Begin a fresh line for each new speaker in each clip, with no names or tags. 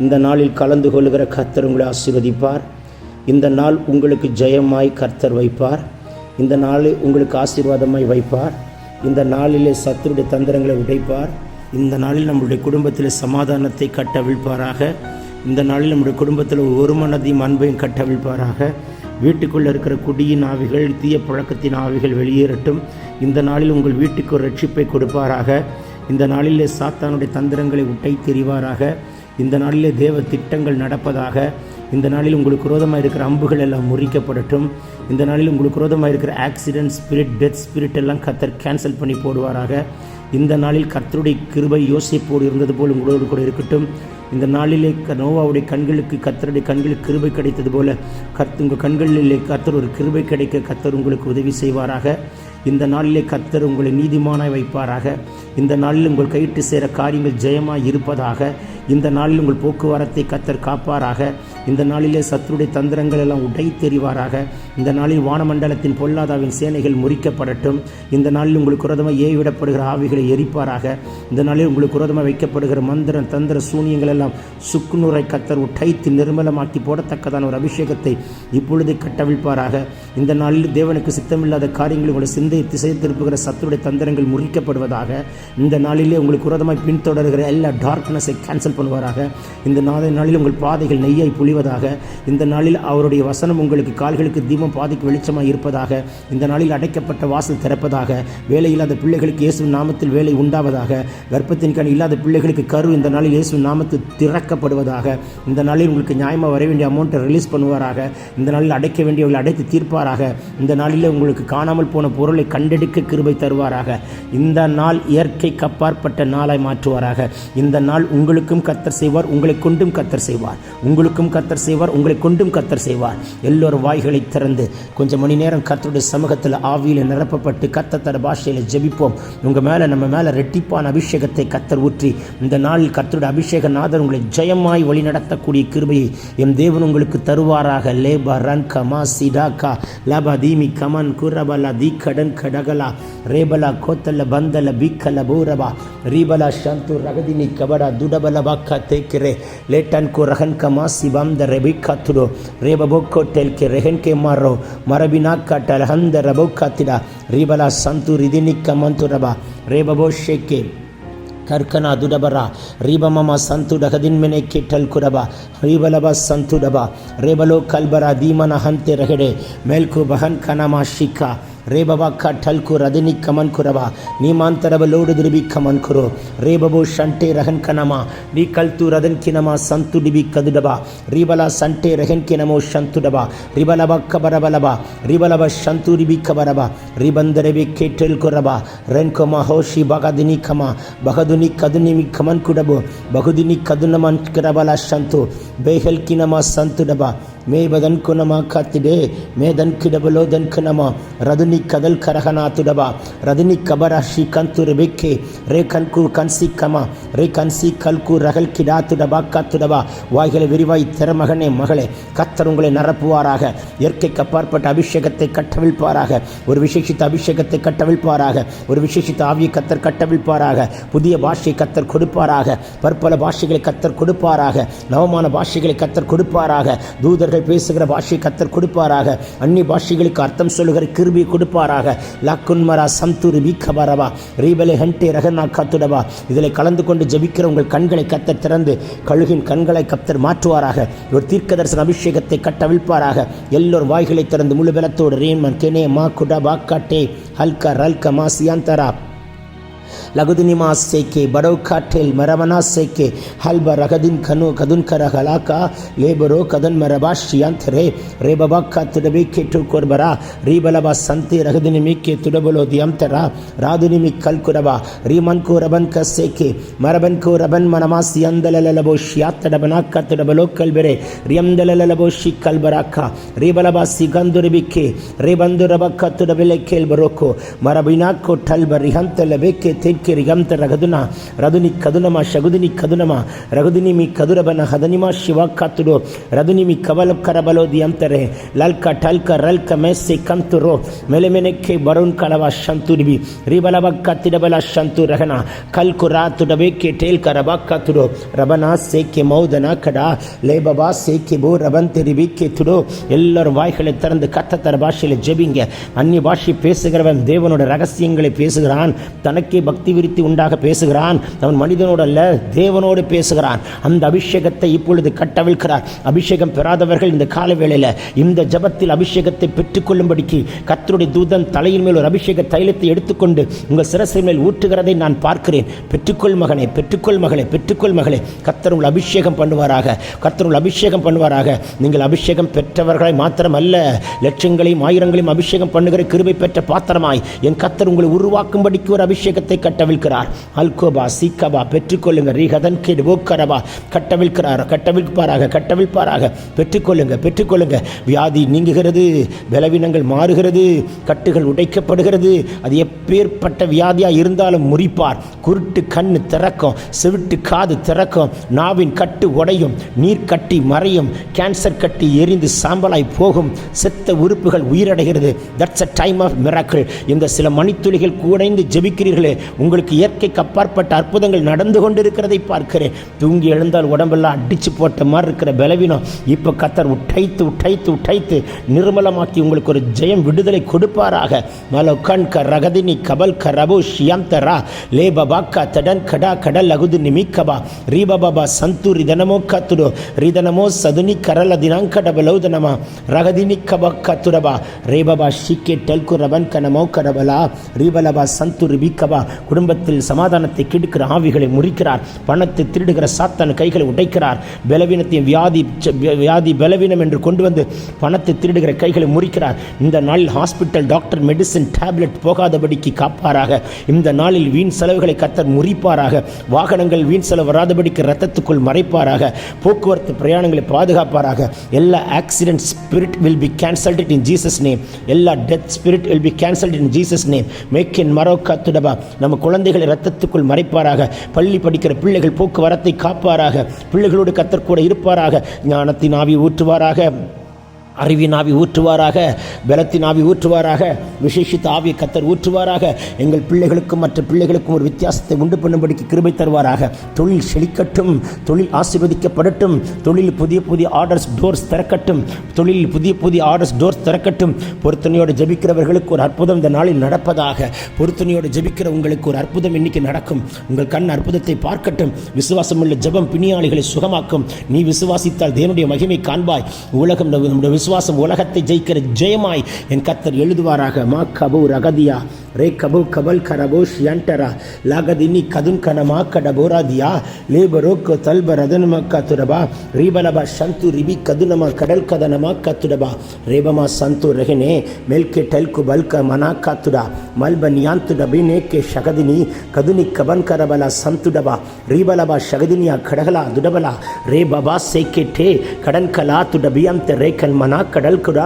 இந்த நாளில் கலந்து கொள்கிற கர்த்தர் உங்களை ஆசீர்வதிப்பார். இந்த நாள் உங்களுக்கு ஜெயமாய் கர்த்தர் வைப்பார். இந்த நாளில் உங்களுக்கு ஆசீர்வாதமாய் வைப்பார். இந்த நாளிலே சத்துருடைய தந்திரங்களை உடைப்பார். இந்த நாளில் நம்முடைய குடும்பத்தில் சமாதானத்தை கட்டவிழ்ப்பாராக. இந்த நாளில் நம்முடைய குடும்பத்தில் ஒரு மனதையும் அன்பையும் கட்டவிழ்ப்பாராக. வீட்டுக்குள்ளே இருக்கிற குடியின் ஆவிகள் தீய பழக்கத்தின் ஆவிகள் வெளியேறட்டும். இந்த நாளில் உங்கள் வீட்டுக்கு ஒரு ரட்சிப்பை கொடுப்பாராக. இந்த நாளிலே சாத்தானுடைய தந்திரங்களை உட்டை தெரிவாராக. இந்த நாளிலே தேவ திட்டங்கள் நடப்பதாக. இந்த நாளில் உங்களுக்கு விரோதமாக இருக்கிற அம்புகள் எல்லாம் முறிக்கப்படட்டும். இந்த நாளில் உங்களுக்கு விரோதமாக இருக்கிற ஆக்சிடென்ட் ஸ்பிரிட் டெத் ஸ்பிரிட் எல்லாம் கத்தர் கேன்சல் பண்ணி போடுவாராக. இந்த நாளில் கர்த்தருடைய கிருபை யோசிப்போடு இருந்தது போல் உங்களோடு கூட இருக்கட்டும். இந்த நாளிலே க- நோவாவுடைய கண்களுக்கு கத்தருடைய கண்களுக்கு கிருபை கிடைத்தது போல கர்த்த உங்கள் கண்களிலே கர்த்தர் ஒரு கிருபை கிடைக்க கத்தர் உங்களுக்கு உதவி செய்வாராக. இந்த நாளிலே கர்த்தர் உங்களை நீதிமானாய் வைப்பாராக. இந்த நாளில் உங்கள் கயிற்று சேர காரியங்கள் ஜெயமாய் இருப்பதாக. இந்த நாளில் உங்கள் போக்குவரத்தை கர்த்தர் காப்பாராக. இந்த நாளிலே சத்துருடைய தந்திரங்கள் எல்லாம் உடை தெரிவாராக இந்த நாளில் வானமண்டலத்தின் பொல்லாதாவின் சேனைகள் முறிக்கப்படட்டும். இந்த நாளில் உங்களுக்கு குரதமாக ஏவிடப்படுகிற ஆவிகளை எரிப்பாராக. இந்த நாளில் உங்களுக்கு குரதமாக வைக்கப்படுகிற மந்திர தந்திர சூனியங்கள் எல்லாம் சுக்குநூரை கத்தர் உடைத்து நிர்மலமாக்கி போடத்தக்கதான ஒரு அபிஷேகத்தை இப்பொழுது கட்டவிழ்ப்பாராக. இந்த நாளில் தேவனுக்கு சித்தமில்லாத காரியங்களை உங்களை சிந்தையை திசை திருப்புகிற சத்துருடைய தந்திரங்கள் முறிக்கப்படுவதாக. இந்த நாளிலே உங்களுக்கு குரதமாக பின்தொடர்கிற எல்லா டார்க்னஸை கேன்சல் பண்ணுவாராக. இந்த நாளை நாளில் உங்கள் பாதைகள் நெய்யாய் புழிவதாக இந்த நாளில் அவருடைய வசனம் உங்களுக்கு கால்களுக்கு தீபம் பாதிக்கு வெளிச்சமாக இருப்பதாக இந்த நாளில் அடைக்கப்பட்ட வாசல் திறப்பதாக வேலை இல்லாத பிள்ளைகளுக்கு இயேசு நாமத்தில் வேலை உண்டாவதாக கர்ப்பத்தின் கண் இல்லாத பிள்ளைகளுக்கு கரு இந்த நாளில் இயேசு நாமத்தில் திறக்கப்படுவதாக இந்த நாளில் உங்களுக்கு நியாயமாக வர வேண்டிய அமௌண்ட்டை ரிலீஸ் பண்ணுவாராக இந்த நாளில் அடைக்க வேண்டியவர்களை அடைத்து தீர்ப்பாராக இந்த நாளில் உங்களுக்கு காணாமல் போன பொருளை கண்டெடுக்க கிருபை தருவாராக இந்த நாள் இயற்கைக்கு அப்பாற்பட்ட நாளாய் மாற்றுவாராக இந்த நாள் உங்களுக்கும் கத்தர் செய்வார் உங்களை கொண்டும் கத்தர் செய்வார் உங்களுக்கும் கத்தர் செய்வார் உங்களை கொண்டும் கத்தர் செய்வார். எல்லோரும் வாய்களை திறந்து கொஞ்சம் மணி நேரம் கத்தருடைய சமூகத்தில் ஆவியில் நிரப்பப்பட்டு கத்தத்தர பாஷையில் ஜெபிப்போம். உங்கள் மேலே நம்ம மேலே ரெட்டிப்பான அபிஷேகத்தை கத்தர் ஊற்றி இந்த நாளில் கத்தருடைய அபிஷேக நாதர் உங்களை ஜெயமாய் வழி நடத்தக்கூடிய கிருபையை எம் தேவன் உங்களுக்கு தருவாராக. லேபா ரன் கமா சிடாக்கா லபா தீமி கமன் குரபலா தீ கடன் கடகலா ரேபலா கோத்தல பந்தல பீக்கல பூரபா ரீபலா ஷந்து ரகதினி கபடா துடபல பாக்கா தேக்கிறே லேட்டன் கு ரகன் கமா சிவம் ದ ರೆಬಿಕಾ ತುಡು ರೇಬ ಬೊಕ್ಕೋ ಟೆಲ್ಕೆ ರೆಹನ್ ಕೆ ಮಾರೋ ಮರಬಿನಾಕ ಟಲ ಹಂದ ರಬೌಕಾ ತಿಡ ರೀಬಲ ಸಂತು ರಿದಿನಿ ಕಮಂತು ರಬ ರೇಬ ಬೋಶೆಕೆ ಕರ್ಕನ ದುಡಬರ ರೀಬಮಮ ಸಂತು ಡಗದಿನ್ಮೆನೆ ಕಿಟ್ಟಲ್ ಕುಡಬ ರೀಬಲಬ ಸಂತು ಡಬ ರೇಬಲೋ ಕಲ್ಬರ ದೀಮನ ಹಂತೆ ರಹೆಡೆ ಮೇಲ್ಕು ಬಹನ್ ಕನಮ ಶಿಖ ರೇಬಬ ಕಠಲ್ಕು ರದಿನಿ ಕಮನ್ ಕುರಬ ನೀಮಾಂತರಬ ಲೋಡು ದ್ರಿಬಿ ಕಮನ್ ಕುರು ರೇಬಬು ಶಂಟೆ ರಹನ್ ಕನಮ ನೀ ಕಲ್ತು ರದನ್ ಕಿನಮ ಸಂತು ಡಿಬಿ ಕದುಡಬ ರೀಬಲ ಸಂಟೆ ರಹನ್ ಕಿನಮೋ ಶಂತುಡಬ ರಿಬಲಬ ಕಬರಬಲಬ ರಿಬಲಬ ಶಂತು ರಿಬಿ ಕಬರಬ ರಿಬಂದರೆಬಿ ಕೆಟೆಲ್ ಕುರಬ ರೆನ್ ಕೊಮ ಹೋಶಿ ಬಗದಿನಿ ಕಮ ಬಗದುನಿ ಕದುನಿಮಿ ಕಮನ್ ಕುಡಬು ಬಹುದಿನಿ ಕದುನಮನ್ ಕರಬಲ ಶಂತು ಬೇಹಲ್ ಕಿನಮ ಸಂತುಡಬ ಮೇ ಬದನ್ ಕುನಮ ಕತ್ತಿಡೆ ಮೇ ದನ್ ಕಿಡಬಲೋ ದನ್ ಕುನಮ ರದುನಿ ಕದಲ್ ಕರಹನ ತುಡಬ ರದುನಿ ಕಬರ ಶಿ ಕಂತು ರೆಬೆಕ್ಕೆ ರೇ ಕನ್ಕು ಕನ್ಸಿ ಕಮ ரே கன்சி கல்கு ரகல் கிடா துடபா கத்துடபா வாய்களை விரிவாய் திறமகனே மகளே கத்தர் உங்களை நிரப்புவாராக இயற்கைக்கு அப்பாற்பட்ட அபிஷேகத்தை கட்டவிழ்ப்பாராக ஒரு விசேஷித்த அபிஷேகத்தை கட்டவிழ்ப்பாராக ஒரு விசேஷித்த ஆவியை கத்தர் கட்டவிழ்ப்பாராக புதிய பாஷையை கத்தர் கொடுப்பாராக பற்பல பாஷைகளை கத்தர் கொடுப்பாராக நவமான பாஷைகளை கத்தர் கொடுப்பாராக தூதர்கள் பேசுகிற பாஷை கத்தர் கொடுப்பாராக. அந்நிய பாஷைகளுக்கு அர்த்தம் சொல்லுகிற கிருபி கொடுப்பாராக. லக்குன்மரா சந்தூரி வீக்கபரவா. ரீபலே ஹண்டே ரகநா கத்துடவா. இதில் கலந்து கொண்டு ஜபிக்கிற உங்கள் கண்களை கத்தர் திறந்து கழுகின் கண்களை கத்தர் மாற்றுவாராக. ஒரு தீர்க்க தரிசன அபிஷேகத்தை கட்டவிழ்ப்பாராக. எல்லோரும் வாய்களை திறந்து முழு பலத்தோடு ரேமன் கெனே மா குடா பாக்காட்டே. ஹல்கா ரல்க மா சியாந்தரா. ಲಗುದಿನಿಮಾ ಸೇಕೆ ಬಡವ್ ಕಾಟೇಲ್ ಮರಮನಾ ಸೇಕೆ ಹಲ್ಬ ರಗದಿನ್ ಕನು ಕದುನ್ಕರ ಹಲಾಕ ಲೇಬರೋ ಕದನ್ ಮರಬಾಶಿಯಾಂತರೆ ರೇಬಬಕ್ಕ ತುಡಬಿ ಕೆಟ್ಟು ಕೊರ್ಬರ ರೀಬಲಬ ಸಂತೆ ರಗದಿನಿಮಿಕ್ಕೆ ತುಡಬಲೋ ದಿಯಂತರ ರಾದುನಿಮಿ ಕಲ್ಕುರಬ ರೀಮನ್ಕು ರಬನ್ ಕಸ್ಸೇಕೆ ಮರಬನ್ಕು ರಬನ್ ಮನಮಾಸಿ ಅಂದಲಲಬೋ ಶಿಯಾತ್ತಡಬನಾಕ್ಕ ತುಡಬಲೋ ಕಲ್ಬೆರೆ ರಿಯಂದಲಲಬೋ ಶಿ ಕಲ್ಬರಾಕ ರೀಬಲಬ ಸಿಗಂದುರಿಬಿಕ್ಕೆ ರೇಬಂದು ರಬಕ್ಕ ತುಡಬೆಲೆ ಕೇಳ್ಬರೋಕು ಮರಬಿನಾಕ್ಕೋ ಟಲ್ಬ ರಿಹಂತಲ ಬೇಕೆ ತೆಕ್ಕೆ ರಿಗಂತ ರಗದುನ ರದುನಿ ಕದುನಮ ಶಗುದಿನಿ ಕದುನಮ ರಗುದಿನಿಮಿ ಕದುರಬನ ಹದನಿಮ ಶಿವ ಕತ್ತುಡು ರದುನಿಮಿ ಕವಲ ಕರಬಲೋ ದಿಯಂತರೆ ಲಲ್ಕ ಟಲ್ಕ ರಲ್ಕ ಮೆಸ್ಸೆ ಕಂತುರೋ ಮೆಲೆ ಮೆನೆಕ್ಕೆ ಬರುಣ್ ಕಳವ ಶಂತುರಿಬಿ ರಿಬಲಬಕ್ಕ ತಿಡಬಲ ಶಂತು ರಹನ ಕಲ್ಕು ರಾತುಡ ಬೇಕೆ ಟೇಲ್ಕ ರಬಕ್ಕ ತುಡು ರಬನ ಸೇಕೆ ಮೌದನ ಕಡ ಲೇಬಬಾ ಸೇಕೆ ಬೋ ரபந்தி ரிபிக்கே துடோ எல்லாரும் வாய்களை திறந்து கத்தத்தர பாஷையில் ஜெபிங்க அந்நிய பாஷை பேசுகிறவன் தேவனோட ரகசியங்களை பேசுகிறான் தனக்கே பக்தி விருத்தி உண்டாக பேசுகிறான். அவன் மனிதனோடு அல்ல தேவனோடு பேசுகிறான். அந்த அபிஷேகத்தை இப்பொழுது கட்டவிழ்கிறார் அபிஷேகம் பெறாதவர்கள் இந்த கால வேளையில் இந்த ஜபத்தில் அபிஷேகத்தை பெற்றுக்கொள்ளும்படிக்கு கத்தருடைய தூதன் தலையின் மேல் ஒரு அபிஷேக தைலத்தை எடுத்துக்கொண்டு உங்கள் சிரசின் மேல் ஊற்றுகிறதை நான் பார்க்கிறேன். பெற்றுக்கொள் மகனே பெற்றுக்கொள் மகளே பெற்றுக்கொள் மகளே. கத்தர் உங்கள் அபிஷேகம் பண்ணுவாராக. கத்தர் உங்கள் அபிஷேகம் பண்ணுவாராக. நீங்கள் அபிஷேகம் பெற்றவர்களை மாத்திரமல்ல. லட்சங்களையும் ஆயிரங்களையும் அபிஷேகம் பண்ணுகிற கிருபை பெற்ற பாத்திரமாய் என் கத்தர் உங்களை உருவாக்கும்படிக்கு ஒரு அபிஷேகத்தை கட்ட கட்டவிழ்கிறார் அல்கோபா சீக்கபா பெற்றுக்கொள்ளுங்க ரீகதன் கேடு கெடுவோக்கரபா கட்டவிழ்கிறார் கட்டவிழ்ப்பாராக கட்டவிழ்ப்பாராக. பெற்றுக்கொள்ளுங்க பெற்றுக்கொள்ளுங்க வியாதி நீங்குகிறது பலவீனங்கள் மாறுகிறது கட்டுகள் உடைக்கப்படுகிறது. அது எப்பேற்பட்ட வியாதியாக இருந்தாலும் முறிப்பார். குருட்டு கண்ணு திறக்கும் செவிட்டு காது திறக்கும் நாவின் கட்டு உடையும் நீர் கட்டி மறையும் கேன்சர் கட்டி எரிந்து சாம்பலாய் போகும் செத்த உறுப்புகள் உயிரடைகிறது. That's a time of miracle இந்த சில மணித்துளிகள் குடைந்து ஜெபிக்கிறீர்களே உங்கள் உங்களுக்கு இயற்கைக்கு அப்பாற்பட்ட அற்புதங்கள் நடந்து கொண்டிருக்கிறதை பார்க்கிறேன். தூங்கி எழுந்தால் உடம்பெல்லாம் அடித்து போட்ட மாதிரி இருக்கிற பலவீனம். இப்போ கத்தர் உட்டைத்து உட்டைத்து உட்டைத்து நிர்மலமாக்கி உங்களுக்கு ஒரு ஜெயம் விடுதலை கொடுப்பாராக. மலோகன் க ரகதினி கபல் க ரபு ஷியாம் லே பபா க தடன் கடா கடல் அகுது நிமிக்கபா ரீபபா சந்து ரிதனமோ கத்துடோ. ரிதனமோ சதுனி கரல தினாங்க டபலௌதனமா ரகதினி கப கத்துரபா ரேபபா ஷிக்கே டெல்கு ரபன் கனமோ கடபலா. ரீபலபா சந்து ரிபிக்கபா குடும்பத்தில் சமாதானத்தை கெடுக்கிற ஆவிகளை முறிக்கிறார். பணத்தை திருடுகிற சாத்தான கைகளை உடைக்கிறார். பலவீனத்தையும் வியாதி வியாதி பலவீனம் என்று கொண்டு வந்து பணத்தை திருடுகிற கைகளை முறிக்கிறார். இந்த நாளில் ஹாஸ்பிட்டல் டாக்டர் மெடிசன் டேப்லெட் போகாதபடிக்கு காப்பாராக. இந்த நாளில் வீண் செலவுகளை கத்தர் முறிப்பாராக. வாகனங்கள் வீண் செலவு வராதபடிக்கு ரத்தத்துக்குள் மறைப்பாராக. போக்குவரத்து பிரயாணங்களை பாதுகாப்பாராக. எல்லா accident spirit will be cancelled in Jesus name எல்லா death spirit will be cancelled in Jesus name make in மரோக்கா துடபா நம்ம குழந்தைகளை ரத்தத்துக்குள் மறைப்பாராக. பள்ளி படிக்கிற பிள்ளைகள் போக்குவரத்தை காப்பாராக. பிள்ளைகளோடு கத்தற்கூட இருப்பாராக. ஞானத்தின் ஆவி ஊற்றுவாராக. அறிவின் ஆவி ஊற்றுவாராக பலத்தின் ஆவி ஊற்றுவாராக விசேஷித்த ஆவி கத்தர் ஊற்றுவாராக எங்கள் பிள்ளைகளுக்கும் மற்ற பிள்ளைகளுக்கும் ஒரு வித்தியாசத்தை உண்டு பண்ணும்படிக்கு கிருபை தருவாராக. தொழில் செழிக்கட்டும் தொழில் ஆசீர்வதிக்கப்படட்டும் தொழில் புதிய புதிய ஆர்டர்ஸ் டோர்ஸ் திறக்கட்டும் தொழில் புதிய புதிய ஆர்டர்ஸ் டோர்ஸ் திறக்கட்டும். பொருத்தனையோடு ஜபிக்கிறவர்களுக்கு ஒரு அற்புதம் இந்த நாளில் நடப்பதாக பொருத்தனையோடு ஜபிக்கிற உங்களுக்கு ஒரு அற்புதம் இன்னைக்கு நடக்கும். உங்கள் கண் அற்புதத்தை பார்க்கட்டும். விசுவாசமுள்ள ஜெபம் பிணியாளிகளை சுகமாக்கும். நீ விசுவாசித்தால் தேவனுடைய மகிமை காண்பாய். உலகம் நம்முடைய விசுவாசம் உலகத்தை ஜெயிக்கிற ஜெயமாய் என் கத்தர் எழுதுவாராக. மா கபு ரகதியா ரே கபு கபல் கரபோ ஷியண்டரா லாகதினி கதுன் கனமா கடபோராதியா லேபரோக்கு தல்ப ரதனமா கத்துடபா ரீபலபா சந்து ரிபி கதுனமா கடல் கதனமா கத்துடபா ரேபமா சந்து ரெஹனே மெல்கே டல்கு பல்க மனா காத்துடா மல்ப நியாந்துடபி நேக்கே ஷகதினி கதுனி கபன் கரபலா சந்துடபா ரீபலபா ஷகதினியா கடகலா துடபலா ரே பபா சேக்கே டே கடன் கலா துடபி அந்த ரேக்கன் மனா ಮನ கடல் குடா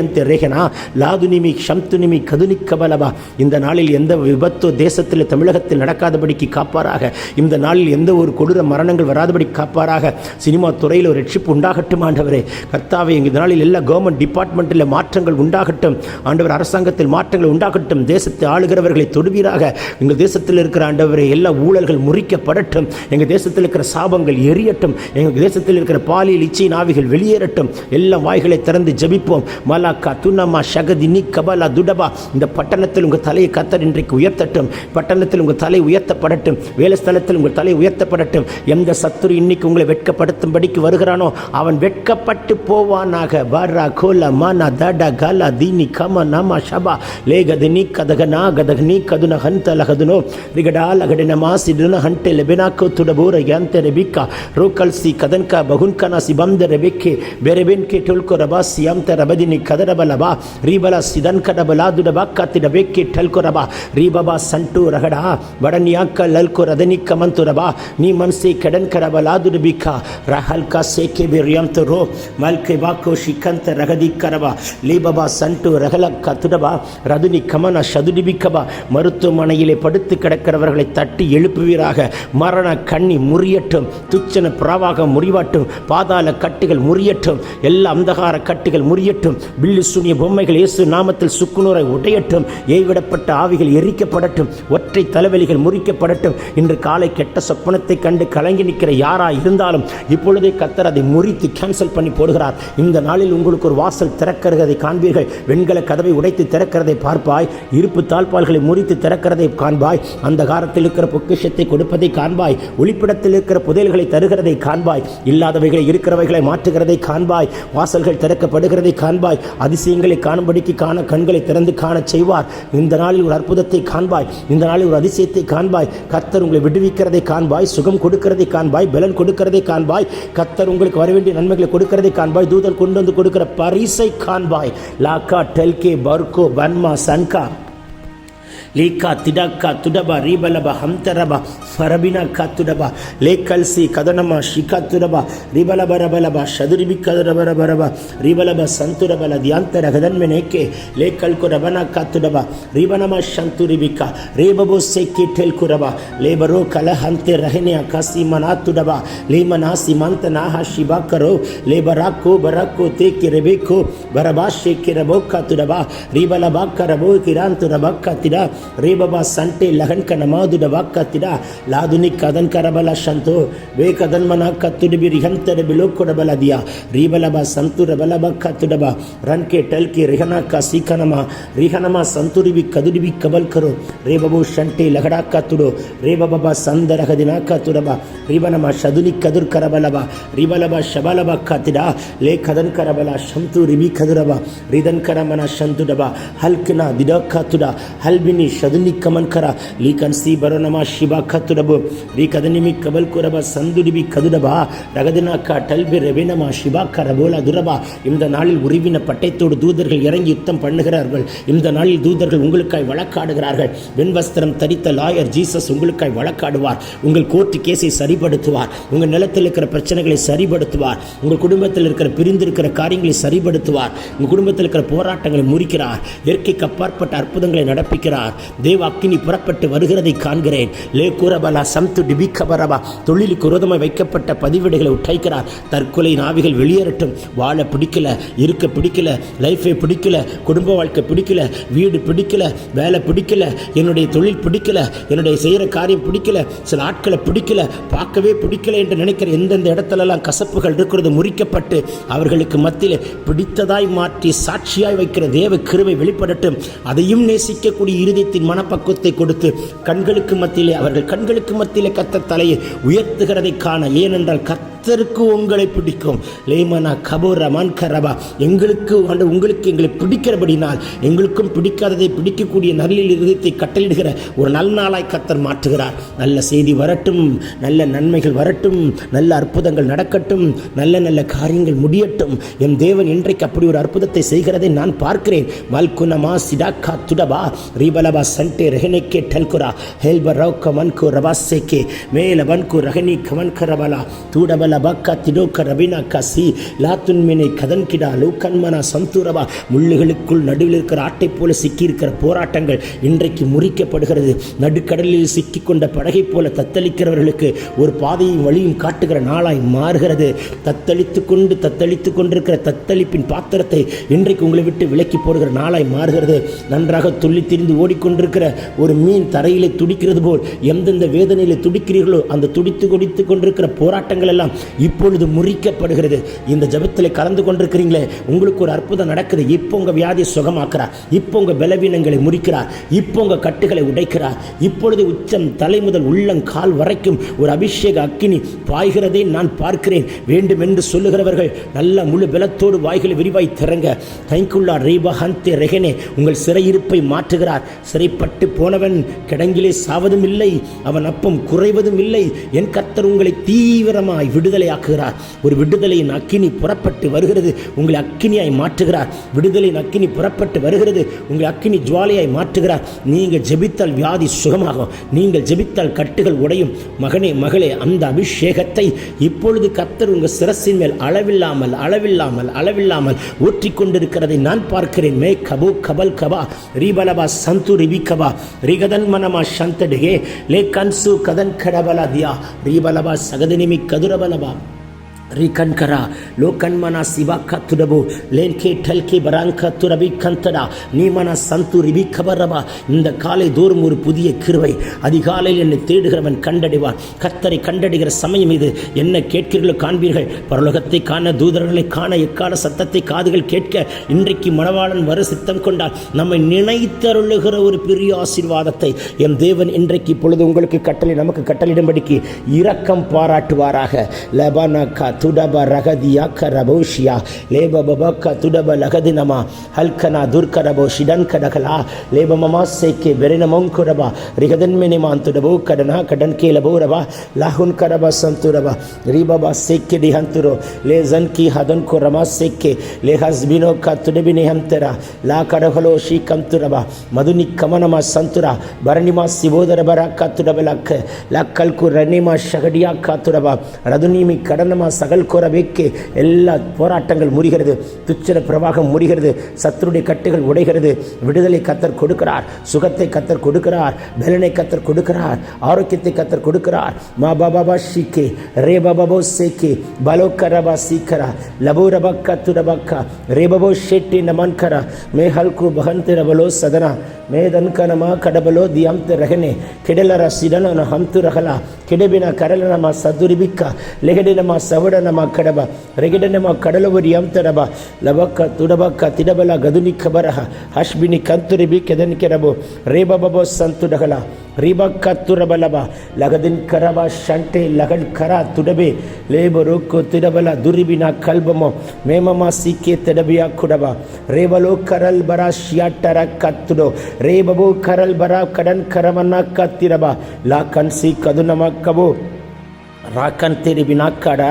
அந்த ரேகனா லாதுனிமி ஷம்துனிமி கதுனி கபலபா இந்த நாளில் எந்த விபத்தோ தேசத்தில் தமிழகத்தில் நடக்காதபடிக்கு காப்பாராக. இந்த நாளில் எந்த ஒரு கொடூர மரணங்கள் வராதபடி காப்பாராக. சினிமா துறையில் ஒரு ரட்சிப்பு உண்டாகட்டும் ஆண்டவரே. கர்த்தாவை இந்த நாளில் எல்லா கவர்மெண்ட் டிபார்ட்மெண்ட்டில் மாற்றங்கள் உண்டாகட்டும். ஆண்டவர் அரசாங்கத்தில் மாற்றங்கள் உண்டாகட்டும். தேசத்தை ஆளுகிறவர்களை தொடுவீராக. எங்கள் தேசத்தில் இருக்கிற ஆண்டவரே எல்லா ஊழல்கள் முறிக்கப்படட்டும். எங்கள் தேசத்தில் இருக்கிற சாபங்கள் எரியட்டும். எங்கள் தேசத்தில் இருக்கிற பாலியல் இச்சை நாவிகள் வெளியேறட்டும். எல்லா வாய்களை திற திறந்து ஜபிப்போம். மலாக்கா துன்னமா ஷகதி நீ கபாலா துடபா இந்த பட்டணத்தில் உங்கள் தலையை கத்தர் இன்றைக்கு உயர்த்தட்டும். பட்டணத்தில் உங்கள் தலை உயர்த்தப்படட்டும். வேலை ஸ்தலத்தில் உங்கள் தலை உயர்த்தப்படட்டும். எந்த சத்துரு இன்னைக்கு உங்களை வெட்கப்படுத்தும்படிக்கு வருகிறானோ அவன் வெட்கப்பட்டு போவானாக. பாரா கோலா மானா தாடா காலா தீனி கம நாமா ஷபா. லேகது நீ கதக நா கதக நீ கதுன ஹந்த லகதுனோ. ரிகடா லகடின மாசி துன ஹண்டே லெபெனாக்கோ துடபூர யாந்த ரெபிக்கா ரோக்கல்சி கதன்கா பந்த சிபந்த ரெபெக்கே கே. டொல்கோ ரபா ಸಿಯಾಂತ ರಬದಿನಿ ಕದರಬ ಲಬಾ ರೀಬಲ ಸಿದನ್ಕ ಡಬಲಾ ದುಡಬ ಕತ್ತಿಡ ಬೆಕ್ಕೆ ಟಲ್ಕೊ ರಬ ರೀಬಬಾ ಸಂಟು ರಗಡ ಬಡನಿಯಾಕ ಲಲ್ಕೊ ರದನಿಕ್ಕ ಮಂತು ರಬಾ ನೀ ಮನ್ಸಿ ಕೆಡನ್ಕ ರಬಲಾ ದುಡಬಿಕ್ಕ ರಹಲ್ಕ ಸೇಕೆ ಬೆರಿಯಂತ ರೋ ಮಲ್ಕೆ ಬಾಕೋ ಶಿಖಂತ ರಗದಿ ಕರಬ லீபபா சண்டு ரகலக்க துடபா ரதுனி கமன சதுடிபிக்கபா மருத்துவமனையிலே படுத்து கிடக்கிறவர்களை தட்டி எழுப்புவீராக மரண கண்ணி முறியட்டும் துச்சன புறாவாக முறிவாட்டும் பாதாள கட்டுகள் முறியட்டும் எல்லா அந்தகார கட்டுகள் முறியட்டும். பில்லு சுனிய பொம்மைகள் இயேசு நாமத்தில் சுக்குநூரை உடையட்டும். ஏய்விடப்பட்ட ஆவிகள் எரிக்கப்படட்டும். ஒற்றை தலைவலிகள் முறிக்கப்படட்டும். இன்று காலை கெட்ட சொப்பனத்தை கண்டு கலங்கி நிற்கிற யாரா இருந்தாலும் இப்பொழுதே கத்தர் அதை முறித்து கேன்சல் பண்ணி போடுகிறார். இந்த நாளில் உங்களுக்கு ஒரு வாசல் திறக்கிறதை காண்பீர்கள். வெண்கல கதவை உடைத்து திறக்கிறதை பார்ப்பாய். இருப்பு தாழ்பால்களை முறித்து திறக்கிறதை காண்பாய். அந்த காரத்தில் இருக்கிற பொக்கிஷத்தை கொடுப்பதை காண்பாய். ஒளிப்பிடத்தில் இருக்கிற புதையல்களை தருகிறதை காண்பாய். இல்லாதவைகளை இருக்கிறவைகளை மாற்றுகிறதை காண்பாய். வாசல்கள் திறக்க திறக்கப்படுகிறதை காண்பாய். அதிசயங்களை காணும்படிக்கு காண கண்களை திறந்து காணச் செய்வார். இந்த நாளில் ஒரு அற்புதத்தை காண்பாய். இந்த நாளில் ஒரு அதிசயத்தை காண்பாய். கத்தர் உங்களை விடுவிக்கிறதை காண்பாய். சுகம் கொடுக்கிறதை காண்பாய். பலன் கொடுக்கிறதை காண்பாய். கத்தர் உங்களுக்கு வர வேண்டிய நன்மைகளை கொடுக்கிறதை காண்பாய். தூதன் கொண்டு வந்து கொடுக்கிற பரிசை காண்பாய். லாக்கா டெல்கே பர்கோ பன்மா சன்கா லீக்கா திடாக்கா துடபா ரீபலபா ஹம்தரபா ஃபரபினா கா துடபா லேக்கல்சி கதனமா ஷிகா துடபா ரிபலப ரபலபா ஷதுரிபி கதரப ரபரபா ரிபலப சந்துரபல தியாந்தர கதன்மெனேக்கே லேக்கல் குரபனா கா துடபா ரிபனமா ஷந்துரிபிகா ரேபபோ செக்கி டெல் குரபா லேபரோ கலஹந்தே ரஹனே அகாசி மனா துடபா லீமனா சிமாந்த நாஹா ஷிபா கரோ லேபராக்கோ பராக்கோ தேக்கி ரெபேக்கோ பரபா ஷேக்கி ரபோ கா துடபா ரிபலபா கரபோ கிரான் துடபா கா திடா ರೇಬಬ ಸಂಟೆ ಲಹನ್ಕ ನಮಾದುಡ ವಾಕ್ಕತ್ತಿಡ ಲಾದುನಿ ಕದನ್ ಕರಬಲ ಶಂತು ವೇಕದನ್ಮನ ಕತ್ತುಡಿಬಿ ರಿಹಂತರ ಬಿಲೋಕೊಡಬಲ ದಿಯ. ರೀಬಲಬ ಸಂತುರ ಬಲಬ ಕತ್ತುಡಬ ರನ್ಕೆ ಟಲ್ಕೆ ರಿಹನಕ ಸೀಕನಮ, ರಿಹನಮ ಸಂತುರಿಬಿ ಕದುಡಿಬಿ ಕಬಲ್ಕರು. ರೇಬಬು ಶಂಟೆ ಲಹಡ ಕತ್ತುಡು ರೇಬಬ ಸಂದರಹದಿನ ಕತ್ತುಡಬ ರಿಬನಮ ಶದುನಿ ಕದುರ್ ಕರಬಲಬ ರಿಬಲಬ ಶಬಲಬ ಕತ್ತಿಡ ಲೇ ಕದನ್ ಕರಬಲ ಶಂತು ರಿಬಿ ಕದುರಬ, ರಿದನ್ ಕರಮನ ಶಂತುಡಬ, ಹಲ್ಕನ ದಿಡ ಕತ್ತುಡ, ಹಲ್ಬಿನಿ ಶದುನಿ ಕಮನ್ಕರ ಲೀ ಕನ್ಸಿ ಬರೋನಮ ಶಿವ ಕತ್ತುಡಬು ರೀ ಕದನಿಮಿ ಕಬಲ್ ಕುರಬ சந்துடிபி கதுடபா ரகதினாக்கா டல்பி ரெவினமா சிவாக்கா ரபோலா துரபா இந்த நாளில் உருவின பட்டயத்தோடு தூதர்கள் இறங்கி யுத்தம் பண்ணுகிறார்கள். இந்த நாளில் தூதர்கள் உங்களுக்காய் வழக்காடுகிறார்கள். வெண்வஸ்திரம் தரித்த லாயர் ஜீசஸ் உங்களுக்காய் வழக்காடுவார். உங்கள் கோர்ட்டு கேஸை சரிபடுத்துவார் உங்கள் நிலத்தில் இருக்கிற பிரச்சனைகளை சரிபடுத்துவார் உங்கள் குடும்பத்தில் இருக்கிற பிரிந்திருக்கிற காரியங்களை சரிபடுத்துவார் உங்கள் குடும்பத்தில் இருக்கிற போராட்டங்களை முறிக்கிறார். இயற்கைக்கு அப்பாற்பட்ட அற்புதங்களை நடப்பிக்கிறார். தேவாக்கினி புறப்பட்டு வருகிறதை காண்கிறேன். லே குரபலா சம்து டிபிக்கபரபா தொழிலுக்கு விரோதமாய் வைக்கப்பட்ட பதிவேடுகளை உட்டைக்கிறார். தற்கொலை நாவிகள் வெளியேறட்டும். வாழ பிடிக்கல இருக்க பிடிக்கல லைஃபை பிடிக்கல குடும்ப வாழ்க்கை பிடிக்கல வீடு பிடிக்கல வேலை பிடிக்கல என்னுடைய தொழில் பிடிக்கல என்னுடைய செய்கிற காரியம் பிடிக்கல சில ஆட்களை பிடிக்கல பார்க்கவே பிடிக்கல என்று நினைக்கிற எந்தெந்த இடத்துலலாம் கசப்புகள் இருக்கிறது முறிக்கப்பட்டு அவர்களுக்கு மத்தியில் பிடித்ததாய் மாற்றி சாட்சியாய் வைக்கிற தேவ கிருவை வெளிப்படட்டும். அதையும் நேசிக்கக்கூடிய இறுதி இருதயத்தின் மனப்பக்குவத்தை கொடுத்து கண்களுக்கு மத்தியிலே அவர்கள் கண்களுக்கு மத்தியிலே கத்த தலையை உயர்த்துகிறதை காண ஏனென்றால் கத்தருக்கு உங்களை பிடிக்கும். லேமனா கபோர மன்கரபா. எங்களுக்கு உங்களுக்கு எங்களை பிடிக்கிறபடினால் எங்களுக்கும் பிடிக்காததை பிடிக்கக்கூடிய நல்லில் இருதயத்தை கட்டளிடுகிற ஒரு நல்ல நாளாய் கத்தர் மாற்றுகிறார். நல்ல செய்தி வரட்டும் நல்ல நன்மைகள் வரட்டும் நல்ல அற்புதங்கள் நடக்கட்டும் நல்ல நல்ல காரியங்கள் முடியட்டும். என் தேவன் இன்றைக்கு அப்படி ஒரு அற்புதத்தை செய்கிறதை நான் பார்க்கிறேன். மல்குனமா சிடாக்கா துடபா ரீபலபா சண்டே ரெஹனேக்கே டல்குரா ஹெல்ப ரவுக்க மன்கு ரபாசேக்கே மேல வன்கு ரஹனி கவன்கரபலா தூடபல பக்கா திடோக்க ரபினா கசி லாத்துன்மினை கதன்கிடா லூக்கன்மனா சந்தூரவா. முள்ளுகளுக்குள் நடுவில் இருக்கிற ஆட்டை போல சிக்கியிருக்கிற போராட்டங்கள் இன்றைக்கு முறிக்கப்படுகிறது. நடுக்கடலில் சிக்கிக்கொண்ட படகை போல தத்தளிக்கிறவர்களுக்கு ஒரு பாதையும் வழியும் காட்டுகிற நாளாய் மாறுகிறது. தத்தளித்து கொண்டு தத்தளித்து கொண்டிருக்கிற தத்தளிப்பின் பாத்திரத்தை இன்றைக்கு உங்களை விட்டு விலக்கி போடுகிற நாளாய் மாறுகிறது. நன்றாக துள்ளி திரிந்து ஓடிக்கொண்டிருக்கிற ஒரு மீன் தரையிலே துடிக்கிறது போல் எந்தெந்த வேதனையில் துடிக்கிறீர்களோ அந்த துடித்து கொடித்து கொண்டிருக்கிற போராட்டங்கள் எல்லாம்
இப்பொழுது முறிக்கப்படுகிறது. இந்த ஜபத்தில் கலந்து கொண்டிருக்கிறீங்களே உங்களுக்கு ஒரு அற்புதம் நடக்குது. இப்போ உங்கள் வியாதியை சுகமாக்குறார் இப்போ உங்கள் பலவீனங்களை முறிக்கிறார் இப்போ உங்கள் கட்டுகளை உடைக்கிறார் இப்பொழுது உச்சம் தலை முதல் உள்ளங்கால் வரைக்கும் ஒரு அபிஷேக அக்கினி பாய்கிறதை நான் பார்க்கிறேன். வேண்டும் என்று சொல்லுகிறவர்கள் நல்ல முழு பலத்தோடு வாய்களை விரிவாய் திறங்க. தைங்குள்ளா ரீபா ரெகனே உங்கள் சிறையிருப்பை மாற்றுகிறார். சிறைப்பட்டு போனவன் கிடங்கிலே சாவதும் இல்லை அவன் அப்பம் குறைவதும் இல்லை என் கத்தர் உங்களை தீவிரமாய் விடு விடுதலையாக்குகிறார். ஒரு விடுதலையின் அக்கினி புறப்பட்டு வருகிறது உங்களை அக்கினியாய் மாற்றுகிறார். விடுதலையின் அக்கினி புறப்பட்டு வருகிறது உங்களை அக்கினி ஜுவாலையாய் மாற்றுகிறார். நீங்கள் ஜெபித்தால் வியாதி சுகமாகும் நீங்கள் ஜெபித்தால் கட்டுகள் உடையும். மகனே மகளே அந்த அபிஷேகத்தை இப்பொழுது கத்தர் உங்கள் சிரசின் மேல் அளவில்லாமல் அளவில்லாமல் அளவில்லாமல் ஊற்றிக் கொண்டிருக்கிறதை நான் பார்க்கிறேன். மே கபு கபல் கபா ரீபலபா சந்து ரிபிகபா ரிகதன் மனமா சந்தடுகே லே கன்சு கதன் கடபலதியா ரீபலபா சகதனிமி கதுரபல கதுரபலபா ரிகன்கரா லோகன்மனா சிவா கத்துடபு லேர்கே டல்கே பராங்க துரபி கந்தடா நீமனா சந்து ரிபி கபரபா இந்த காலை தோறும் ஒரு புதிய கிருவை அதிகாலையில் என்னை தேடுகிறவன் கண்டடைவான் கத்தரை கண்டடைகிற சமயம் இது. என்ன கேட்கிறீர்களோ காண்பீர்கள். பரலோகத்தை காண தூதர்களை காண எக்கால சத்தத்தை காதுகள் கேட்க இன்றைக்கு மனவாளன் வரு சித்தம் கொண்டால் நம்மை நினைத்தருளுகிற ஒரு பெரிய ஆசீர்வாதத்தை என் தேவன் இன்றைக்கு இப்பொழுது உங்களுக்கு கட்டளை நமக்கு கட்டளையிடும்படிக்கு இரக்கம் பாராட்டுவாராக. லபானா காத் துடப ரகதியா கரபோஷியா லேப பபக்க துடப லகதி நம ஹல்கனா துர்கரபோ ஷிடன் கடகலா லேப மமா சேக்கே பெரினமோங் குரபா ரிகதன்மினிமான் துடபோ கடனா கடன் கேலபோ ரபா லாகுன் கரபா சந்துரபா ரீபபா சேக்கே டிஹந்துரோ லே ஜன் கி ஹதன் குரமா சேக்கே லே ஹஸ்பினோ க துடபி நிஹந்தரா லா கடகலோ ஷீ கம்துரபா மதுனி கமனமா சந்துரா பரணிமா சிவோதரபரா காத்துடபலக்க லக்கல்கு ரணிமா ஷகடியா காத்துடபா ரதுனிமி கடனமா சக சகல் குறவைக்கு எல்லா போராட்டங்கள் முறிகிறது. துச்சர பிரவாகம் முறிகிறது. சத்துருடைய கட்டுகள் உடைகிறது. விடுதலை கத்தர் கொடுக்கிறார். சுகத்தை கத்தர் கொடுக்கிறார். பலனை கத்தர் கொடுக்கிறார். ஆரோக்கியத்தை கத்தர் கொடுக்கிறார். மா பாபா ஷிக்கே ரே பாபாபோ சேக்கே பலோக்கரபா சீக்கரா லபோ ரபக்கா துரபக்கா ரே பபோ ஷெட்டி நமன்கரா மே கு பகந்தி ரபலோ சதனா மேதன்கனமா கடபலோ தியாம் ரகனே கிடலர சிடன ஹம்து ரகலா கிடபின கரலனமா சதுரிபிக்கா லெகடினமா சவட ಕೆಡಬಿನ ಕರಲನಮ ಸದುರಿಬಿಕ್ಕ ಲೆಗಡಿನಮ ಸವಡನಮ ಕಡಬ ರೆಗಡನಮ ಕಡಲವರಿ ಅಂತರಬ ಲಬಕ್ಕ ತುಡಬಕ್ಕ ತಿಡಬಲ ಗದುನಿಕ್ಕ ಬರಹ ಹಶ್ಬಿನಿ ಕಂತುರಿಬಿ ಕೆದನಿಕೆರಬು ರೇಬಬಬೋ ಸಂತುಡಗಲ ರಿಬಕ್ಕ ತುರಬಲಬ ಲಗದಿನ್ ಕರಬ ಶಂಟೆ ಲಗಡ್ ಕರ ತುಡಬೆ ಲೇಬರುಕ್ಕು ತಿಡಬಲ ದುರಿಬಿನ ಕಲ್ಬಮೋ ಮೇಮಮ ಸಿಕ್ಕೆ ತೆಡಬಿಯ ಕುಡಬ ರೇಬಲೋ ಕರಲ್ ಬರ ಶಿಯಾಟರ ಕತ್ತುಡೋ ರೇಬಬು ಕರಲ್ ಬರ ಕಡನ್ ಕರಮನ್ನ ಕತ್ತಿರಬ ಲಾ ಕನ್ಸಿ ಕದು ನಮಕ್ಕಬು ರಾಕಂತಿರಿ ಬಿನಾಕ್ಕಡ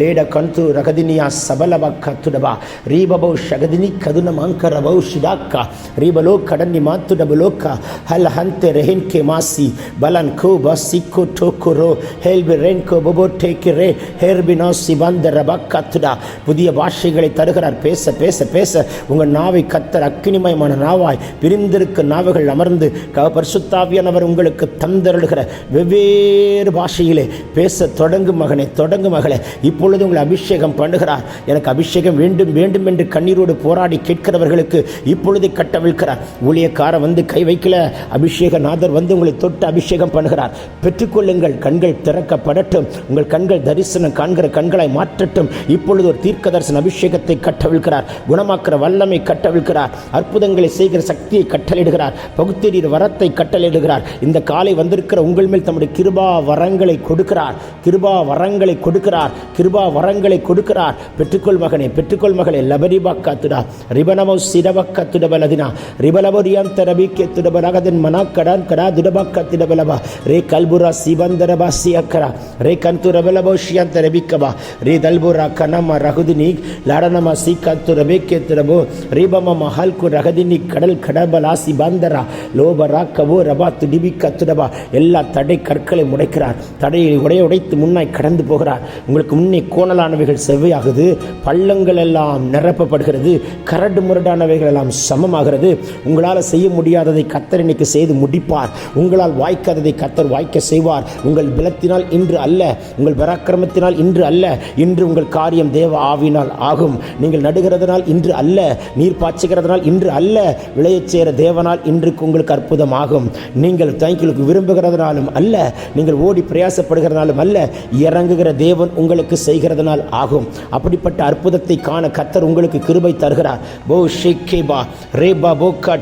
ಲೇಡ ಕಂತು ರಗದಿನಿಯ ಸಬಲವ ಕತ್ತುಡಬ ರೀಬಬೌ ಶಗದಿನಿ ಕದುನ ಮಂಕರಬೌ ಶಿಡಾಕ್ಕ ರೀಬಲೋ ಕಡನ್ನಿ ಮಾತುಡಬಲೋಕ ಹಲ್ ಹಂತೆ ರೆಹೆನ್ಕೆ ಮಾಸಿ ಬಲನ್ ಕೋ ಬಸ್ಸಿಕ್ಕೋ ಟೋಕುರೋ ஹேல்பி ரென்கோ பொபோ டேக்கி ரே ஹேர்பினோ சிவந்த ரபா கத்துடா புதிய பாஷைகளை தருகிறார் பேச பேச பேச உங்கள் நாவை கத்தர் அக்கினிமயமான நாவாய் பிரிந்திருக்க நாவுகள் அமர்ந்து க பரிசுத்தாவியானவர் உங்களுக்கு தந்தருளுகிற வெவ்வேறு பாஷையிலே பேச தொடங்கு மகனே தொடங்கு மகளே. இப்பொழுது உங்களை அபிஷேகம் பண்ணுகிறார். எனக்கு அபிஷேகம் வேண்டும் வேண்டும் என்று கண்ணீரோடு போராடி கேட்கிறவர்களுக்கு இப்பொழுது கட்டவிழ்கிறார் ஊழியக்காரன் வந்து கை வைக்கல. அபிஷேக நாதர் வந்து உங்களை தொட்டு அபிஷேகம் பண்ணுகிறார். பெற்றுக்கொள்ளுங்கள். கண்கள் திறக்கப்படட்டும். உங்கள் கண்கள் தரிசனம் காண்கிற கண்களை மாற்றட்டும். இப்பொழுது ஒரு தீர்க்க தரிசன அபிஷேகத்தை கட்டவிழ்கிறார் குணமாக்குற வல்லமை கட்டவிழ்கிறார் அற்புதங்களை செய்கிற சக்தியை கட்டளையிடுகிறார். பகுத்தறிவு வரத்தை கட்டளையிடுகிறார். இந்த காலை வந்திருக்கிற உங்கள் மேல் தம்முடைய கிருபா வரங்களை கொடுக்கிறார். கிருபா வரங்களை கொடுக்கிறார். கிருபா வரங்களை கொடுக்கிறார். பெற்றுக்கொள் மகனே பெற்றுக்கொள் மகளே. லபரிபா காத்துடா ரிபனமோ சிரவ கத்துடபலதினா ரிபலபொரியாம் தரபிக்க துடபலகதன் மனா கடான் கடா துடபா கத்திடபலபா ரே கல்புரா சிவந்தரபா சியக்கரா. ரே கந்து ரபலபோ ஷியான் தரபிக்கபா ரே தல்புரா கனம ரகுதினி. லடனமா சி கத்து ரபேக்கே துரபோ ரீபம மஹால்கு ரகதினி கடல் கடபலா சிபந்தரா லோபரா கபோ ரபா துடிபி கத்துடபா எல்லா தடை கற்களை முடைக்கிறார். தடையை உடைய உடைத்து முன்னாய் கடந்து போகிறார். உங்களுக்கு முன்னே கோணலானவைகள் செவ்வையாகுது. பள்ளங்கள் எல்லாம் நிரப்பப்படுகிறது. கரடு முரடானவைகள் எல்லாம் சமமாகிறது. உங்களால் செய்ய முடியாததை கத்தர் இன்னைக்கு செய்து முடிப்பார். உங்களால் வாய்க்காததை கத்தர் வாய்க்க செய்வார். உங்கள் பலத்தினால் இன்று அல்ல உங்கள் பராக்கிரமத்தினால் இன்று அல்ல இன்று உங்கள் காரியம் தேவ ஆவினால் ஆகும். நீங்கள் நடுகிறதுனால் இன்று அல்ல நீர் பாய்ச்சுகிறதுனால் இன்று அல்ல விளையச் சேர தேவனால் இன்றுக்கு உங்களுக்கு அற்புதம் ஆகும் நீங்கள் தங்களுக்கு விரும்புகிறதுனாலும் அல்ல நீங்கள் ஓடி பிரயாசப்படுகிறதுனாலும் அல்ல இறங்குகிற தேவன் உங்களுக்கு செய்கிறதுனால் ஆகும். அப்படிப்பட்ட அற்புதத்தை காண கத்தர் உங்களுக்கு கிருபை தருகிறார். போ ஷேக்கே பா ரே ரேபா போ கா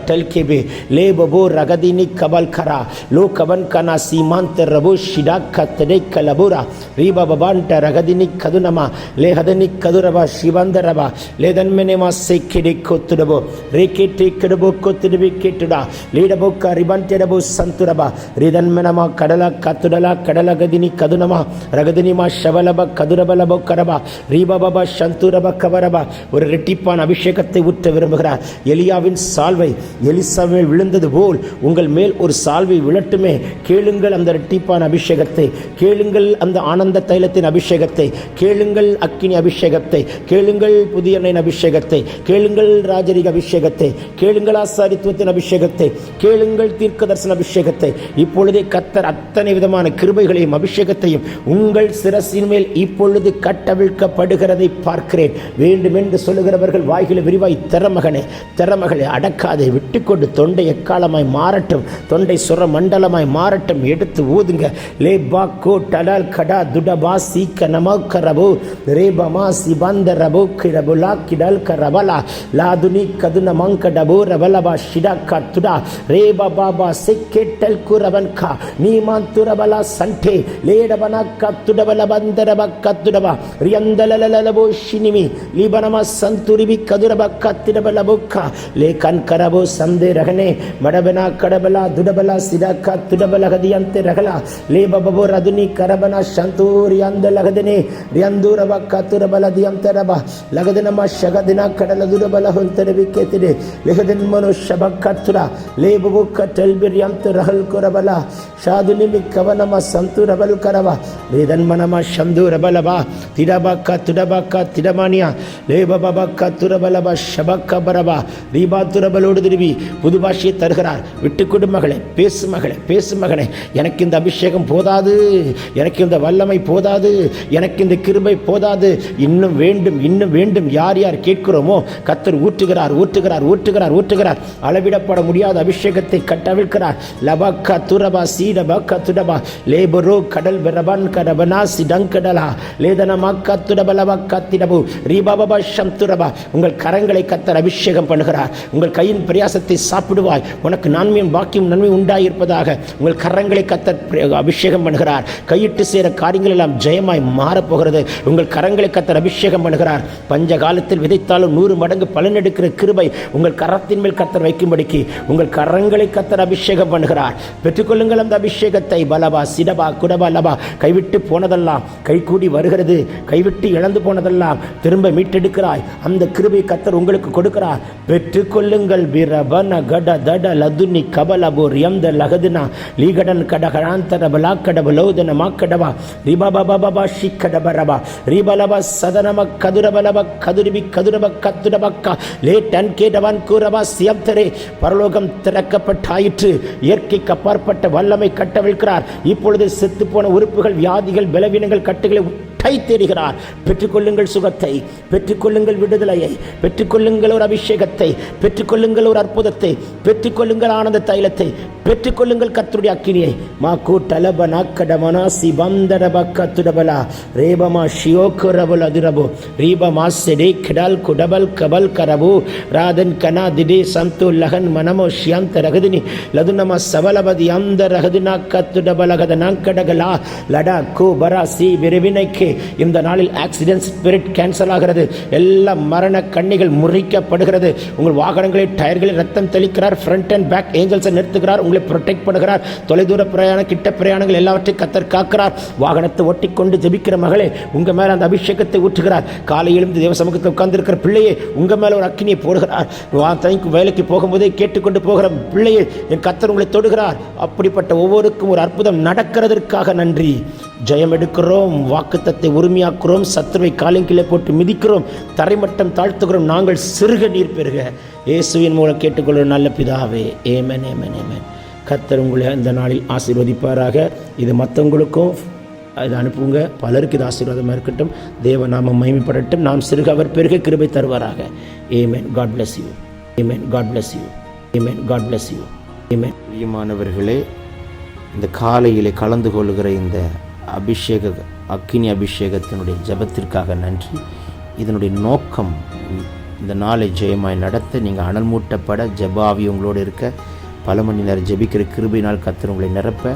ப போ ரகதினி கபல் கரா லோ கபன் கனா சீமாந்த ரபோ ஷிடா கத்தடை கலபுரா ரீபா பபாண்ட ரகதினி கதுனமா லே ஹதனி கதுரபா சிவந்தரபா லேதன்மெனேமா சேக்கிடை கொத்துடபோ ரே கேட்டே கெடுபோ கொத்துடுவி கேட்டுடா லீடபோ கரிபன் டெடபோ சந்துரபா ரிதன்மெனமா கடலா கத்துடலா கடலகதினி கதுனமா ரகதினிமா ஷவலப கதுரபலப கரபா ரீபபப சந்துரப கவரபா. ஒரு ரெட்டிப்பான் அபிஷேகத்தை ஊற்ற விரும்புகிறார். எலியாவின் சால்வை எலிசாவை விழுந்தது போல் உங்கள் மேல் ஒரு சால்வை விழட்டுமே. கேளுங்கள் அந்த ரெட்டிப்பான் அபிஷேகத்தை. கேளுங்கள் அந்த ஆனந்த தைலத்தின் அபிஷேகத்தை. கேளுங்கள் அக்கினி அபிஷேகத்தை. கேளுங்கள் புதிய அபிஷேகத்தை. கேளுங்கள் ராஜரிக அபிஷேகத்தை. கேளுங்கள் ஆசாரித்துவத்தின் அபிஷேகத்தை. கேளுங்கள் தீர்க்க தரிசன அபிஷேகத்தை. இப்பொழுதே கத்தர் அத்தனை விதமான கிருபைகளையும் அபிஷேகத்தையும் உங்கள் சிரசின் மேல் இப்பொழுது கட்டவிழ்க்கப்படுகிறதை பார்க்கிறேன். வேண்டும் என்று சொல்லுகிறவர்கள் வாய்களை விரிவாய் திறமகனே திறமகளை அடக்காதே விட்டுக்கொண்டு தொண்டை எக்காலமாய் மாறட்டும். தொண்டை சுர மண்டலமாய் மாறட்டும். எடுத்து ஊதுங்க. லே பா கோ டலால் கடா துடபா சீக்க நமக்க ரபு ரேபமா சிபந்த ரபு கிரபுலா கிடல் கரபலா லாதுனி கதுன மங்க டபு ரபலபா ஷிடா கத்துடா ரேபா பாபா செக்கெட்டல் குரவன் கா நீமான் துரபலா சண்டே லேடபனா ಕತ್ತುಡಬಲ ಬಂದರಬ ಕತ್ತುಡಬ ರಿಯಂದಲಲಲಬೋ ಶಿನಿಮಿ ಲಿಬನಮ ಸಂತುರಿಬಿ ಕದುರಬ ಕತ್ತಿಡಬಲ ಬೊಕ್ಕ ಲೇ ಕನ್ಕರಬೋ ಸಂದೆ ರಹನೆ ಮಡಬನ ಕಡಬಲ ದುಡಬಲ ಸಿಡಕ ತುಡಬಲ ಗದಿಯಂತೆ ರಗಲ ಲೇ ಬಬಬೋ ರದುನಿ ಕರಬನ ಶಂತೂರಿ ಅಂದ ಲಗದನೆ ರಿಯಂದೂರಬ ಕತ್ತುರಬಲ ದಿಯಂತರಬ ಲಗದನಮ ಶಗದಿನ ಕಡಲ ದುಡಬಲ ಹೊಂತರಬಿ ಕೆತಿಡೆ ಲೆಗದನ್ ಮನು ಶಬ ಕತ್ತುರ ಲೇ ಬಬು ಕಟಲ್ಬಿರಿ ಅಂತ ರಹಲ್ ಕೊರಬಲ ಶಾದುನಿಮಿ ಕವನಮ ಸಂತುರಬಲ್ ಕರವ ವೇದನ್ಮನಮ ಶಂದೂರಬಲಬ ತಿಡಬಕ್ಕ ತುಡಬಕ್ಕ திடமானியா லேபபக்க துரபலப ஷபக்க பரப ரீபா துரபலோடு திரும்பி புது பாஷையை தருகிறார் விட்டுக்கொடு மகளே பேசு மகளே பேசு மகனே எனக்கு இந்த அபிஷேகம் போதாது எனக்கு இந்த வல்லமை போதாது எனக்கு இந்த கிருபை போதாது இன்னும் வேண்டும் இன்னும் வேண்டும் யார் யார் கேட்கிறோமோ கத்தர் ஊற்றுகிறார் ஊற்றுகிறார் ஊற்றுகிறார் ஊற்றுகிறார் அளவிடப்பட முடியாத அபிஷேகத்தை கட்டவிழ்க்கிறார் லபக்க துரபா சீடபக்க துடபா லேபரோ கடல் பிரபன் கரபனா சிடங்கடலா லேதனமா கத்துடபலப கத்திடபு ரீபாபா சம்துரபா உங்கள் கரங்களை கத்தர் அபிஷேகம் பண்ணுகிறார். உங்கள் கையின் பிரயாசத்தை சாப்பிடுவாய். உனக்கு நன்மையும் பாக்கியம் நன்மை உண்டாயிருப்பதாக உங்கள் கரங்களை கத்தர் அபிஷேகம் பண்ணுகிறார். கையிட்டு சேர காரியங்கள் எல்லாம் ஜெயமாய் மாறப்போகிறது. உங்கள் கரங்களை கத்தர் அபிஷேகம் பண்ணுகிறார். பஞ்ச காலத்தில் விதைத்தாலும் நூறு மடங்கு பலன் எடுக்கிற கிருபை உங்கள் கரத்தின் மேல் கத்தர் வைக்கும்படிக்கு உங்கள் கரங்களை கத்தர் அபிஷேகம் பண்ணுகிறார். பெற்றுக்கொள்ளுங்கள் அந்த அபிஷேகத்தை. பலபா சிடபா குடபா லபா. கைவிட்டு போனதெல்லாம் கைகூடி வருகிறது. கைவிட்டு இழந்து போனதெல்லாம் திரும்ப மீட்டெடுக்கிறாய். அந்த கிருபை கத்தர் உங்களுக்கு கொடுக்கிறார். பெற்றுக்கொள்ளுங்கள் பிரபன கட தட லதுனி கபலபோ ரியந்த லகதுனா. லீகடன் கடகழாந்தர பலாக்கட லௌதன மாக்கடபா ரிபபபபபா ஷிக்கடபரபா ரிபலப சதனம கதுரபலப கதுரிபி கதுரப கத்துரபக்கா லே டன் கேடவன் கூறபா சியப்தரே பரலோகம் திறக்கப்பட்டாயிற்று. இயற்கைக்கு அப்பாற்பட்ட வல்லமை கட்டவிழ்கிறார் இப்பொழுது செத்துப்போன உறுப்புகள் வியாதிகள் பலவீனங்கள் கட்டுகளை கை தேடுகிறார். பெற்றுக்கொள்ளுங்கள் சுகத்தை பெற்றுக்கொள்ளுங்கள் விடுதலையை பெற்றுக்கொள்ளுங்கள் ஒரு அபிஷேகத்தை பெற்றுக்கொள்ளுங்கள் ஒரு அற்புதத்தை பெற்றுக்கொள்ளுங்கள் ஆனந்த தைலத்தை பெற்றுக்கொள்ளுங்கள் கத்துடைய அக்கினியை. மா கூட்டலப நாக்கடமனா மனாசி பந்தரப கத்துடபலா ரேபமா ஷியோக்குரபல் அதிரபு. ரீபமா செடி கிடால் குடபல் கபல் கரபு. ராதன் கனா திடே சந்து லகன் மனமோ ஷியாந்த ரகதினி. லதுனமா சவலபதி அந்த ரகதினா கத்துடபலகத நாங்கடகலா லடா கோ பரா சி விரைவினைக்கு. இந்த நாளில் ஆக்சிடென்ட் ஸ்பிரிட் கேன்சல் ஆகிறது. எல்லா மரண கண்ணிகள் முறிக்கப்படுகிறது. உங்கள் வாகனங்களில் டயர்களில் ரத்தம் தெளிக்கிறார். ஃப்ரண்ட் அண்ட் பேக் ஏஞ்சல்ஸை நிறுத்துகிறார். உங்களை ப்ரொடெக்ட் பண்ணுகிறார். தொலைதூர பிரயாணம் கிட்ட பிரயாணங்கள் எல்லாவற்றையும் கத்தர் காக்கிறார். வாகனத்தை ஒட்டிக்கொண்டு ஜெபிக்கிற மகளே உங்கள் மேலே அந்த அபிஷேகத்தை ஊற்றுகிறார். காலை எழுந்து தேவ சமூகத்தில் உட்கார்ந்துருக்கிற பிள்ளையே உங்கள் மேலே ஒரு அக்கினியை போடுகிறார். வா தனிக்கு வேலைக்கு போகும்போதே கேட்டுக்கொண்டு போகிற பிள்ளையே என் கத்தர் உங்களை தொடுகிறார். அப்படிப்பட்ட ஒவ்வொருக்கும் ஒரு அற்புதம் நடக்கிறதற்காக நன்றி. ஜெயம் எடுக்கிறோம் வாக்குத்தத்தை உரிமையாக்குறோம் சத்துருவை காலங்கிலே போட்டு மிதிக்கிறோம் தரைமட்டம் தாழ்த்துகிறோம் நாங்கள் சிறுக நீர் பெறுக இயேசுவின் மூலம் கேட்டுக்கொள்கிற நல்ல பிதாவே ஏமன் ஏமன் ஏமன் கத்தர் உங்களை இந்த நாளில் ஆசீர்வதிப்பாராக. இது மற்றவங்களுக்கும் இது அனுப்புங்க. பலருக்கு இது ஆசீர்வாதமாக இருக்கட்டும். தேவ நாம மகிமைப்படட்டும். நாம் சிறுக அவர் பெருக கிருபை தருவாராக. Amen God bless you amen God bless you amen God bless you amen
பிரியமானவர்களே இந்த காலையிலே கலந்து கொள்கிற இந்த அபிஷேக அக்கினி அபிஷேகத்தினுடைய ஜெபத்திற்காக நன்றி. இதனுடைய நோக்கம் இந்த நாளை ஜெயமாய் நடத்த நீங்கள் அனல் மூட்டப்பட ஜபாவி உங்களோடு இருக்க பல மணி நேரம் ஜெபிக்கிற கிருபினால் கத்தர் உங்களை நிரப்ப